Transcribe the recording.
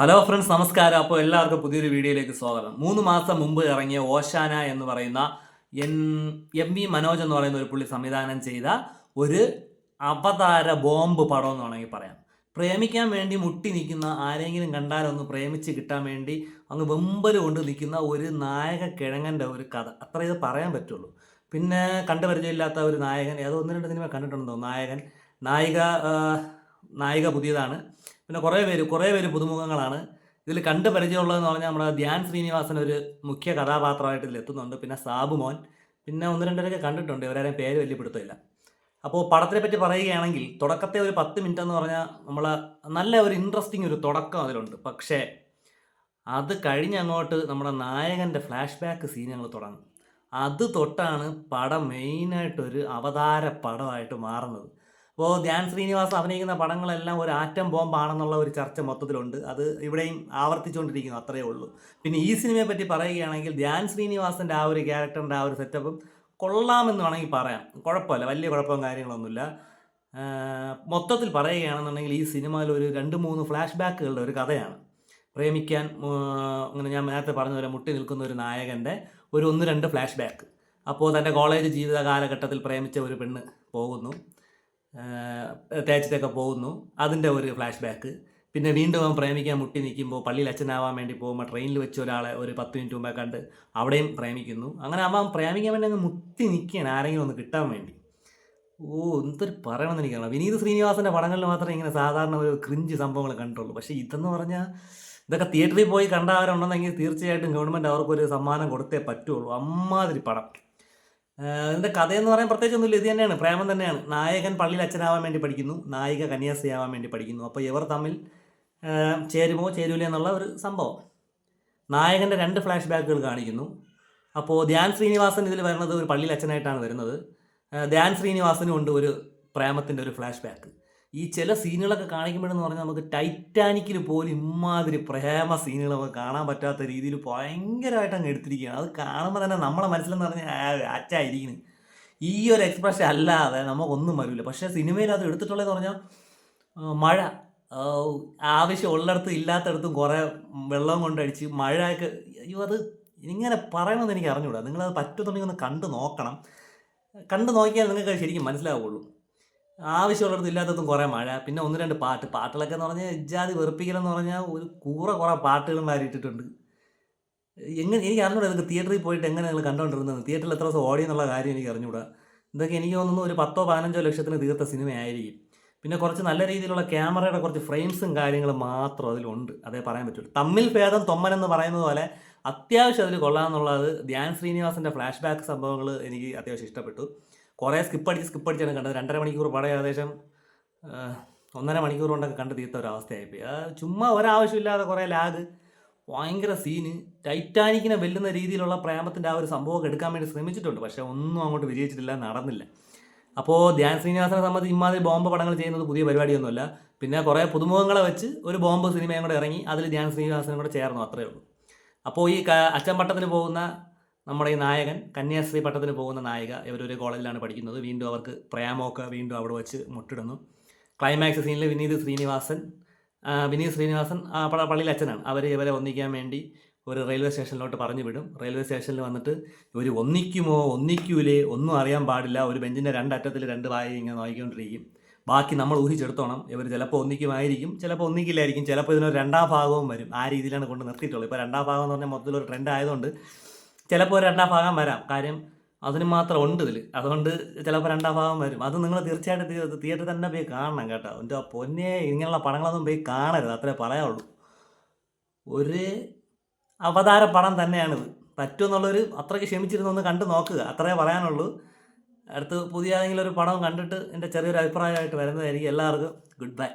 Hello friends നമസ്കാരം. അപ്പോൾ എല്ലാവർക്കും പുതിയൊരു വീഡിയോയിലേക്ക് സ്വാഗതം. മൂന്ന് മാസം മുമ്പ് ഇറങ്ങിയ ഓശാന എന്ന് പറയുന്ന എൻ എം വി മനോജ് എന്ന് പറയുന്ന ഒരു പുള്ളി സംവിധാനം ചെയ്ത ഒരു അവതാര ബോംബ് പടം എന്ന് വേണമെങ്കിൽ പറയാം. പ്രേമിക്കാൻ വേണ്ടി മുട്ടി നിൽക്കുന്ന ആരെങ്കിലും കണ്ടാലൊന്ന് പ്രേമിച്ച് കിട്ടാൻ വേണ്ടി അങ്ങ് വെമ്പൽ കൊണ്ട് നിൽക്കുന്ന ഒരു നായക കിഴങ്ങന്റെ ഒരു കഥ. അത്ര ഇത് പറയാൻ പറ്റുള്ളൂ. പിന്നെ കണ്ടുപരിചയമില്ലാത്ത ഒരു നായകൻ ഏതോ ഒന്ന് രണ്ട് സിനിമ കണ്ടിട്ടുണ്ടോ? നായകൻ നായിക നായിക പുതിയതാണ്. പിന്നെ കുറേ പേര് കുറേ പേര് പുതുമുഖങ്ങളാണ്. ഇതിൽ കണ്ട് പരിചയമുള്ളതെന്ന് പറഞ്ഞാൽ നമ്മുടെ ധ്യാൻ ശ്രീനിവാസൻ ഒരു മുഖ്യ കഥാപാത്രമായിട്ട് ഇതിൽ എത്തുന്നുണ്ട്. പിന്നെ സാബു മോൻ. പിന്നെ ഒന്ന് രണ്ടരൊക്കെ കണ്ടിട്ടുണ്ട്. ഇവരാരും പേര് വലിയ പിടുത്തമില്ല അപ്പോൾ പടത്തിനെ പറ്റി പറയുകയാണെങ്കിൽ തുടക്കത്തെ ഒരു പത്ത് മിനിറ്റ് എന്ന് പറഞ്ഞാൽ നമ്മൾ നല്ല ഒരു ഇൻട്രസ്റ്റിംഗ് ഒരു തുടക്കം അതിലുണ്ട്. പക്ഷേ അത് കഴിഞ്ഞങ്ങോട്ട് നമ്മുടെ നായകന്റെ ഫ്ലാഷ് ബാക്ക് സീൻ ഞങ്ങൾ തുടങ്ങും. അത് തൊട്ടാണ് പടം മെയിനായിട്ടൊരു അവതാര പടമായിട്ട് മാറുന്നത്. അപ്പോൾ ധ്യാൻ ശ്രീനിവാസ് അഭിനയിക്കുന്ന പടങ്ങളെല്ലാം ഒരു ആറ്റം ബോംബാണെന്നുള്ള ഒരു ചർച്ച മൊത്തത്തിലുണ്ട്. അത് ഇവിടെയും ആവർത്തിച്ചുകൊണ്ടിരിക്കുന്നു അത്രയേ ഉള്ളൂ. പിന്നെ ഈ സിനിമയെ പറ്റി പറയുകയാണെങ്കിൽ ധ്യാൻ ശ്രീനിവാസന്റെ ആ ഒരു ക്യാരക്ടറിന്റെ ആ ഒരു സെറ്റപ്പും കൊള്ളാമെന്ന് വേണമെങ്കിൽ പറയാം. കുഴപ്പമില്ല വലിയ കുഴപ്പവും കാര്യങ്ങളൊന്നുമില്ല. മൊത്തത്തിൽ പറയുകയാണെന്നുണ്ടെങ്കിൽ ഈ സിനിമയിൽ ഒരു രണ്ട് മൂന്ന് ഫ്ലാഷ് ബാക്കുകളുടെ ഒരു കഥയാണ്. പ്രേമിക്കാൻ അങ്ങനെ ഞാൻ നേരത്തെ പറഞ്ഞ പോലെ മുട്ടി നിൽക്കുന്ന ഒരു നായകന്റെ ഒരു ഒന്ന് രണ്ട് ഫ്ലാഷ് ബാക്ക് അപ്പോൾ തന്റെ കോളേജ് ജീവിത കാലഘട്ടത്തിൽ പ്രേമിച്ച ഒരു പെണ്ണ് പോകുന്നു. തേച്ചിട്ടൊക്കെ പോകുന്നു. അതിന്റെ ഒരു ഫ്ലാഷ് ബാക്ക് പിന്നെ വീണ്ടും അവൻ പ്രേമിക്കാൻ മുട്ടി നിൽക്കുമ്പോൾ പള്ളിയിൽ അച്ഛനാവാൻ വേണ്ടി പോകുമ്പോൾ ട്രെയിനിൽ വെച്ച് ഒരാളെ ഒരു പത്ത് മിനിറ്റ് മുമ്പേ കണ്ട് അവിടെയും പ്രേമിക്കുന്നു. അങ്ങനെ അവൻ പ്രേമിക്കാൻ വേണ്ടി അങ്ങ് മുട്ടി നിൽക്കുകയാണ് ആരെങ്കിലും ഒന്ന് കിട്ടാൻ വേണ്ടി. ഓ എന്തൊരു പറയണമെന്ന് എനിക്കറിയാം വിനീത് ശ്രീനിവാസന്റെ പടങ്ങളിൽ മാത്രമേ ഇങ്ങനെ സാധാരണ ഒരു ക്രിഞ്ച് സംഭവങ്ങൾ കണ്ടിട്ടുള്ളൂ. പക്ഷേ ഇതെന്ന് പറഞ്ഞാൽ ഇതൊക്കെ തിയേറ്ററിൽ പോയി കണ്ടാവരുണ്ടെന്നെങ്കിൽ തീർച്ചയായിട്ടും ഗവൺമെന്റ് അവർക്കൊരു സമ്മാനം കൊടുത്തേ പറ്റുള്ളൂ. അമ്മാതിരി പടം. ഇതിന്റെ കഥയെന്ന് പറയാൻ പ്രത്യേകിച്ചൊന്നുമില്ല. ഇത് തന്നെയാണ്. പ്രേമം തന്നെയാണ്. നായകൻ പള്ളിയിൽ അച്ഛനാവാൻ വേണ്ടി പഠിക്കുന്നു. നായിക കന്യാസ്ത്രീയാവാൻ വേണ്ടി പഠിക്കുന്നു. അപ്പോൾ ഇവർ തമ്മിൽ ചേരുമോ ചേരൂല എന്നുള്ള ഒരു സംഭവം. നായകന്റെ രണ്ട് ഫ്ലാഷ് ബാക്കുകൾ കാണിക്കുന്നു. അപ്പോൾ ധ്യാൻ ശ്രീനിവാസൻ ഇതിൽ വരുന്നത് ഒരു പള്ളിയിൽ അച്ഛനായിട്ടാണ് വരുന്നത്. ധ്യാൻ ശ്രീനിവാസനും ഉണ്ട് ഒരു പ്രേമത്തിന്റെ ഒരു ഫ്ലാഷ് ബാക്ക് ഈ ചില സീനുകളൊക്കെ കാണിക്കുമ്പോഴെന്ന് പറഞ്ഞാൽ നമുക്ക് ടൈറ്റാനിക്കിൽ പോലും ഇമാതിരി പ്രേമ സീനുകൾ നമുക്ക് കാണാൻ പറ്റാത്ത രീതിയിൽ ഭയങ്കരമായിട്ട് അങ്ങ് എടുത്തിരിക്കുകയാണ്. അത് കാണുമ്പോൾ തന്നെ നമ്മളെ മനസ്സിലെന്ന് പറഞ്ഞാൽ അച്ചായിരിക്കുന്നു ഈ ഒരു എക്സ്പ്രഷൻ അല്ലാതെ നമുക്കൊന്നും വരില്ല പക്ഷേ സിനിമയിൽ അത് എടുത്തിട്ടുള്ളതെന്ന് പറഞ്ഞാൽ മഴ. ആവശ്യം ഉള്ളിടത്തും ഇല്ലാത്തടത്തും കുറേ വെള്ളം കൊണ്ടടിച്ച് മഴയൊക്കെ അയ്യോ അത് ഇങ്ങനെ പറയണമെന്ന് എനിക്ക് അറിഞ്ഞുകൂടാ നിങ്ങളത് പറ്റുന്നുണ്ടെങ്കിൽ ഒന്ന് കണ്ടു നോക്കണം. കണ്ടു നോക്കിയാൽ നിങ്ങൾക്ക് ശരിക്കും മനസ്സിലാവുള്ളൂ. ആവശ്യമുള്ളിടത്തും ഇല്ലാത്തതും കുറേ മഴ പിന്നെ ഒന്ന് രണ്ട് പാട്ട്. പാട്ടുകളൊക്കെ എന്ന് പറഞ്ഞാൽ ഇജാതി വെറുപ്പിക്കലെന്ന് പറഞ്ഞാൽ ഒരു കൂറ കുറേ പാട്ടുകളും വാരിയിട്ടിട്ടുണ്ട് എങ്ങനെ എനിക്ക് അറിഞ്ഞൂടാ ഇതൊക്കെ തിയേറ്ററിൽ പോയിട്ട് എങ്ങനെ നിങ്ങൾ കണ്ടുകൊണ്ടിരുന്നത് തിയേറ്ററിൽ എത്ര ദിവസം ഓടി എന്നുള്ള കാര്യം എനിക്ക് അറിഞ്ഞൂടാ. ഇതൊക്കെ എനിക്ക് തോന്നുന്നു ഒരു പത്തോ പതിനഞ്ചോ ലക്ഷത്തിന് തീർത്ത സിനിമയായിരിക്കും. പിന്നെ കുറച്ച് നല്ല രീതിയിലുള്ള ക്യാമറയുടെ കുറച്ച് ഫ്രെയിംസും കാര്യങ്ങളും മാത്രം അതിലുണ്ട്. അതേ പറയാൻ പറ്റുള്ളൂ. തമ്മിൽ ഭേദം തൊമ്മൻ എന്ന് പറയുന്നത് പോലെ അത്യാവശ്യം അതിൽ കൊള്ളാമെന്നുള്ളത് ധ്യാൻ ശ്രീനിവാസന്റെ ഫ്ലാഷ് ബാക്ക് സംഭവങ്ങൾ എനിക്ക് അത്യാവശ്യം ഇഷ്ടപ്പെട്ടു. കുറേ സ്കിപ്പ് അടിച്ച് സ്കിപ്പ് അടിച്ചാണ് കണ്ടത്. രണ്ടര മണിക്കൂർ പടം ഏകദേശം ഒന്നര മണിക്കൂർ കൊണ്ടൊക്കെ കണ്ട് തീർത്ത ഒരവസ്ഥയായിപ്പോയി ചുമ്മാ ഒരാവശ്യമില്ലാതെ കുറേ ലാഗ് ഭയങ്കര സീന് ടൈറ്റാനിക്കിനെ വെല്ലുന്ന രീതിയിലുള്ള പ്രേമത്തിന്റെ ആ ഒരു സംഭവമൊക്കെ എടുക്കാൻ വേണ്ടി ശ്രമിച്ചിട്ടുണ്ട്. പക്ഷേ ഒന്നും അങ്ങോട്ട് വിജയിച്ചിട്ടില്ല നടന്നില്ല. അപ്പോൾ ധ്യാൻ ശ്രീനിവാസനെ സംബന്ധിച്ച് ഇമാതിരി ബോംബ് പടങ്ങൾ ചെയ്യുന്നത് പുതിയ പരിപാടിയൊന്നുമല്ല. പിന്നെ കുറേ പുതുമുഖങ്ങളെ വെച്ച് ഒരു ബോംബ് സിനിമയും കൂടെ ഇറങ്ങി അതിൽ ധ്യാൻ ശ്രീനിവാസനും കൂടെ ചേർന്നു അത്രയേ ഉള്ളൂ. അപ്പോൾ ഈ അച്ഛൻ പട്ടത്തിന് പോകുന്ന നമ്മുടെ ഈ നായകൻ കന്യാസ്ത്രീ പട്ടത്തിന് പോകുന്ന നായിക ഇവരൊരു കോളേജിലാണ് പഠിക്കുന്നത്. വീണ്ടും അവർക്ക് പ്രേമമൊക്കെ വീണ്ടും അവിടെ വെച്ച് മുട്ടിടുന്നു. ക്ലൈമാക്സ് സീനിൽ വിനീത് ശ്രീനിവാസൻ വിനീത് ശ്രീനിവാസൻ ആ പള്ളിയിലെ അച്ഛനാണ്. അവർ ഇവരെ ഒന്നിക്കാൻ വേണ്ടി ഒരു റെയിൽവേ സ്റ്റേഷനിലോട്ട് പറഞ്ഞു വിടും. റെയിൽവേ സ്റ്റേഷനിൽ വന്നിട്ട് ഇവർ ഒന്നിക്കുമോ ഒന്നിക്കൂലേ ഒന്നും അറിയാൻ പാടില്ല. ഒരു ബെഞ്ചിന്റെ രണ്ടറ്റത്തിൽ രണ്ട് വായി ഇങ്ങനെ നോക്കിക്കൊണ്ടിരിക്കും. ബാക്കി നമ്മൾ ഊഹിച്ചെടുത്തോണം ഇവർ ചിലപ്പോൾ ഒന്നിക്കുമായിരിക്കും ചിലപ്പോൾ ഒന്നിക്കില്ലായിരിക്കും ചിലപ്പോൾ ഇതിനൊരു രണ്ടാം ഭാഗവും വരും. ആ രീതിയിലാണ് കൊണ്ട് നിർത്തിയിട്ടുള്ളത്. ഇപ്പോൾ രണ്ടാം ഭാഗം എന്ന് പറഞ്ഞാൽ മൊത്തത്തിൽ ഒരു ട്രെൻഡ് ആയതുകൊണ്ട് ചിലപ്പോൾ രണ്ടാം ഭാഗം വരാം. കാര്യം അതിന് മാത്രം ഉണ്ട് ഇതിൽ അതുകൊണ്ട് ചിലപ്പോൾ രണ്ടാം ഭാഗം വരും. അത് നിങ്ങൾ തീർച്ചയായിട്ടും തിയേറ്ററിൽ തന്നെ പോയി കാണണം കേട്ടോ. എന്റെ പൊന്നെ ഇങ്ങനെയുള്ള പടങ്ങളൊന്നും പോയി കാണരുത്. അത്രേ പറയാവുള്ളൂ. ഒരു അവതാര പടം തന്നെയാണിത്. പറ്റുമെന്നുള്ളൊരു അത്രയ്ക്ക് ക്ഷമിച്ചിരുന്നൊന്ന് കണ്ടു നോക്കുക. അത്രേ പറയാനുള്ളൂ. അടുത്ത് പുതിയ ഏതെങ്കിലും ഒരു പടം കണ്ടിട്ട് എന്റെ ചെറിയൊരു അഭിപ്രായമായിട്ട് വരുന്നതായിരിക്കും. എല്ലാവർക്കും ഗുഡ് ബൈ.